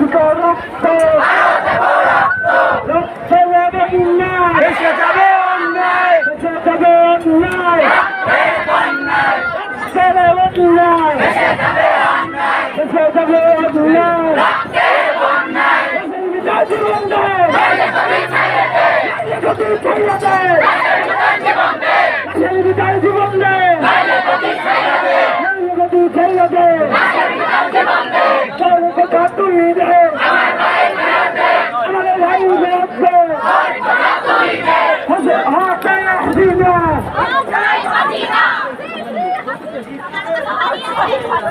রক্তে। রক্ত যাবে অন্যায় দেশে যাবে অন্যায়। দেশে যাবে অন্যায়। রক্ত যাবে অন্যায় দেশে যাবে অন্যায়। জীবন দেয়।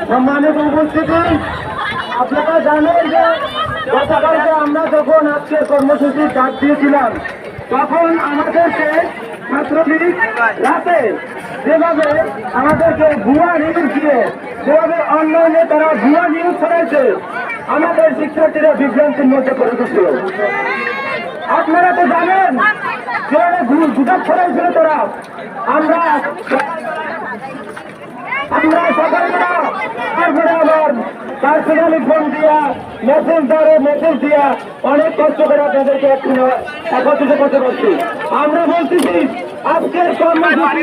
সম্মানিত উপস্থিতি, আপনারা জানেন যে গতকালকে আমরা যখন আজকে কর্মসূচির ডাক দিয়েছিলাম, তখন আমাদেরকে ছাত্রলীগ রাতে যেভাবে আমাদেরকে ভুয়া নিউজ দিয়ে, যেভাবে অনলাইনে তারা ভুয়া নিউজ ছড়াইছে, আমাদের শিক্ষার্থীরা বিভ্রান্তির মধ্যে পড়ে গেছিল। আপনারা তো জানেন, যেভাবে গুজব ছড়াইছিল তারা, আমরা পার্সোনালি ফোন দিয়া মেসেজ ধরে মেসেজ দিয়া, অনেক কষ্ট করে আপনাদেরকে একত্রিত করতে পারছি। আমরা বলতেছি, আজকের কর্মসূচি